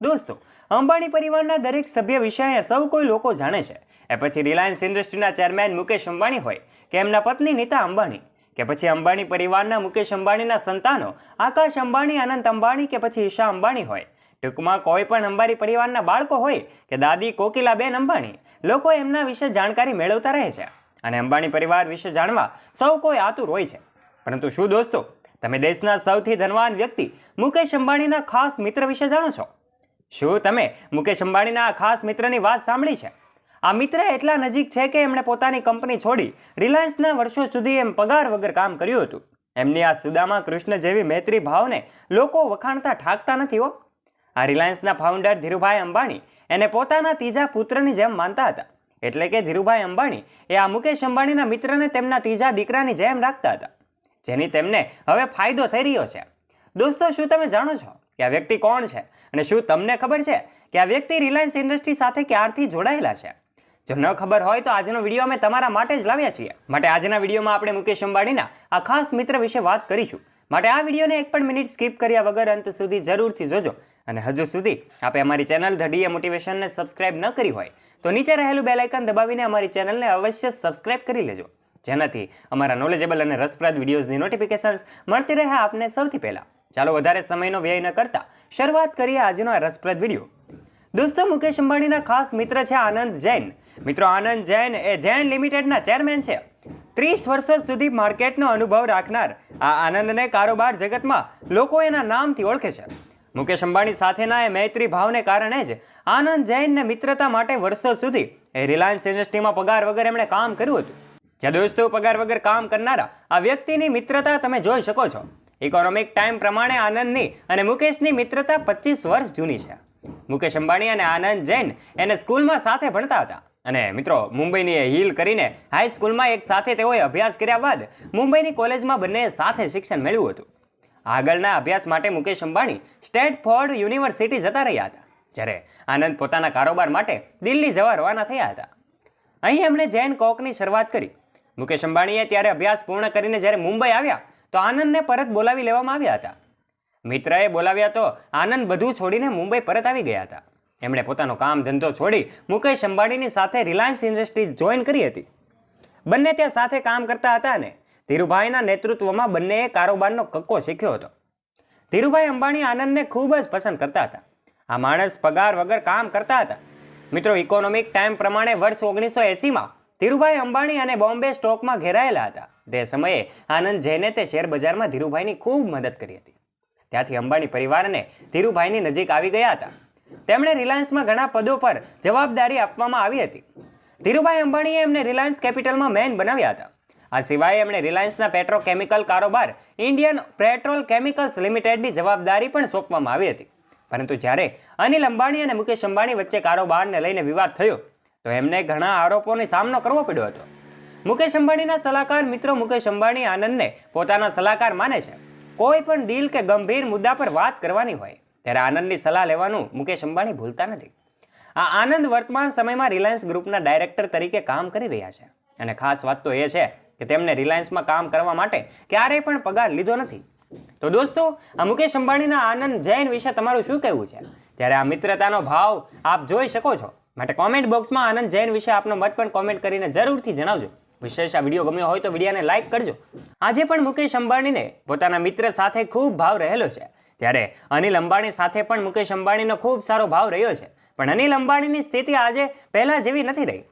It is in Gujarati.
દોસ્તો, અંબાણી પરિવારના દરેક સભ્ય વિશે સૌ કોઈ લોકો જાણે છે એ પછી રિલાયન્સ ઇન્ડસ્ટ્રીના ચેરમેન મુકેશ અંબાણી હોય કે એમના પત્ની નીતા અંબાણી, કે પછી અંબાણી પરિવારના મુકેશ અંબાણીના સંતાનો આકાશ અંબાણી, અનંત અંબાણી કે પછી ઈશા અંબાણી હોય. ટૂંકમાં કોઈ પણ અંબાણી પરિવારના બાળકો હોય કે દાદી કોકિલાબેન અંબાણી, લોકો એમના વિશે જાણકારી મેળવતા રહે છે અને અંબાણી પરિવાર વિશે જાણવા સૌ કોઈ આતુર હોય છે. પરંતુ શું દોસ્તો, તમે દેશના સૌથી ધનવાન વ્યક્તિ મુકેશ અંબાણીના ખાસ મિત્ર વિશે જાણો છો? શું તમે મુકેશ અંબાણીના ખાસ મિત્રની વાત સાંભળી છે? આ મિત્ર એટલા નજીક છે કે એમણે પોતાની કંપની છોડી રિલાયન્સના વર્ષો સુધી એમ પગાર વગર કામ કર્યું હતું. એમની આ સુદામા કૃષ્ણ જેવી મૈત્રી ભાવને લોકો વખાણતા ઠાકતા નથી હો. આ રિલાયન્સના ફાઉન્ડર ધીરુભાઈ અંબાણી એને પોતાના ત્રીજા પુત્રની જેમ માનતા હતા. એટલે કે ધીરુભાઈ અંબાણી એ આ મુકેશ અંબાણીના મિત્રને તેમના ત્રીજા દીકરાની જેમ રાખતા હતા. જેની તેમને હવે ફાયદો થઈ રહ્યો છે. દોસ્તો, શું તમે જાણો છો? કે આ વ્યક્તિ કોણ છે? અને શું તમને ખબર છે કે આ વ્યક્તિ રિલાયન્સ ઇન્ડસ્ટ્રી સાથે ક્યારથી જોડાયેલા છે? જો ન ખબર હોય તો આજનો વીડિયો અમે તમારા માટે જ લાવ્યા છીએ. માટે આજના વિડીયોમાં આપણે મુકેશ અંબાણીના આ ખાસ મિત્ર વિશે વાત કરીશું. માટે આ વિડીયોને એક પણ મિનિટ સ્કીપ કર્યા વગર અંત સુધી જરૂરથી જોજો. અને હજુ સુધી આપે અમારી ચેનલ ધડીએ ડીએ મોટિવેશનને સબસ્ક્રાઇબ ન કરી હોય તો નીચે રહેલું બેલ આઇકન દબાવીને અમારી ચેનલને અવશ્ય સબસ્ક્રાઇબ કરી લેજો. જેનાથી અમારા નોલેજેબલ અને રસપ્રદ વિડીયોઝની નોટિફિકેશન્સ મળતી રહે આપને સૌથી પહેલાં. ચાલો વધારે સમયનો વ્યય ન કરતા શરૂઆત કરીએ આજનો રસપ્રદ વીડિયો દોસ્તો, મુકેશ અંબાણીના ખાસ મિત્ર છે આનંદ જૈન. મિત્રો, આનંદ જૈન એ જૈન લિમિટેડના ચેરમેન છે. ત્રીસ વર્ષો સુધી માર્કેટનો અનુભવ રાખનાર આ આનંદને કારોબાર જગતમાં લોકો એના નામથી ઓળખે છે. મુકેશ અંબાણી સાથેના એ મૈત્રી ભાવને કારણે જ આનંદ જૈનને મિત્રતા માટે વર્ષો સુધી એ રિલાયન્સ ઇન્ડસ્ટ્રીમાં પગાર વગર એમણે કામ કર્યું હતું. જ્યાં દોસ્તો, પગાર વગર કામ કરનારા આ વ્યક્તિની મિત્રતા તમે જોઈ શકો છો. ઇકોનોમિક ટાઈમ પ્રમાણે આનંદની અને મુકેશની મિત્રતા પચીસ વર્ષ જૂની છે. મુકેશ અંબાણી અને આનંદ જૈન એને સ્કૂલમાં સાથે ભણતા હતા. અને મિત્રો, મુંબઈની હીલ કરીને હાઈ સ્કૂલમાં એક સાથે તેઓએ અભ્યાસ કર્યા બાદ મુંબઈની કોલેજમાં બંને સાથે શિક્ષણ મેળવ્યું હતું. આગળના અભ્યાસ માટે મુકેશ અંબાણી સ્ટેટફોર્ડ યુનિવર્સિટી જતા રહ્યા હતા, જ્યારે આનંદ પોતાના કારોબાર માટે દિલ્હી જવા રવાના થયા હતા. અહીં એમણે જૈન કોકની શરૂઆત કરી. મુકેશ અંબાણીએ ત્યારે અભ્યાસ પૂર્ણ કરીને જ્યારે મુંબઈ આવ્યા તો આનંદને પરત બોલાવી લેવામાં આવ્યા હતા. મિત્રએ બોલાવ્યા તો આનંદ બધું છોડીને મુંબઈ પરત આવી ગયા હતા. એમણે પોતાનો કામ ધંધો છોડી મુકેશ અંબાણીની સાથે રિલાયન્સ ઇન્ડસ્ટ્રી જોઈન કરી હતી. બંને ત્યાં સાથે કામ કરતા હતા ને ધીરુભાઈના નેતૃત્વમાં બંનેએ કારોબારનો કક્કો શીખ્યો હતો. ધીરુભાઈ અંબાણી આનંદને ખૂબ જ પસંદ કરતા હતા. આ માણસ પગાર વગર કામ કરતા હતા. મિત્રો ઇકોનોમિક ટાઈમ પ્રમાણે વર્ષ ઓગણીસો એંસીમાં ધીરુભાઈ અંબાણી અને બોમ્બે સ્ટોકમાં ઘેરાયેલા હતા. તે સમયે આનંદ જૈને તે શેર બજારમાં ધીરુભાઈની ખૂબ મદદ કરી હતી. ત્યાંથી અંબાણી પરિવારને ધીરુભાઈની નજીક આવી ગયા હતા. તેમણે રિલાયન્સમાં ઘણા પદો પર જવાબદારી આપવામાં આવી હતી. ધીરુભાઈ અંબાણીએ એમને રિલાયન્સ કેપિટલમાં મેન બનાવ્યા હતા. આ સિવાય એમણે રિલાયન્સના પેટ્રોકેમિકલ કારોબાર ઇન્ડિયન પેટ્રોલ કેમિકલ્સ લિમિટેડની જવાબદારી પણ સોંપવામાં આવી હતી. પરંતુ જ્યારે અનિલ અંબાણી અને મુકેશ અંબાણી વચ્ચે કારોબારને લઈને વિવાદ થયો, તો એમને ઘણા આરોપોનો સામનો કરવો પડ્યો હતો. મુકેશ અંબાણીના સલાહકાર મિત્રો મુકેશ અંબાણી આનંદને પોતાના સલાહકાર માને છે. કોઈ પણ દિલ કે ગંભીર મુદ્દા પર વાત કરવાની હોય, ત્યારે આનંદની સલાહ લેવાનું મુકેશ અંબાણી ભૂલતા નથી. આ આનંદ વર્તમાન સમયમાં રિલાયન્સ ગ્રુપના ડાયરેક્ટર તરીકે કામ કરી રહ્યા છે. અને ખાસ વાત તો એ છે કે તેમને રિલાયન્સમાં કામ કરવા માટે ક્યારેય પણ પગાર લીધો નથી. તો દોસ્તો, આ મુકેશ અંબાણીના આનંદ જૈન વિશે તમારું શું કહેવું છે? ત્યારે આ મિત્રતાનો ભાવ આપ જોઈ શકો છો. માટે કોમેન્ટ બોક્સમાં આનંદ જૈન વિશે આપનો મત પણ કોમેન્ટ કરીને જરૂરથી જણાવજો. વિશેષ આ વીડિયો ગમ્યો હોય તો વિડીયાને લાઇક કરજો. આજે પણ મુકેશ અંબાણીને પોતાના મિત્ર સાથે ખૂબ ભાવ રહેલો છે. ત્યારે અનિલ અંબાણી સાથે પણ મુકેશ અંબાણીનો ખૂબ સારો ભાવ રહ્યો છે. પણ અનિલ અંબાણીની સ્થિતિ આજે પહેલા જેવી નથી રહી.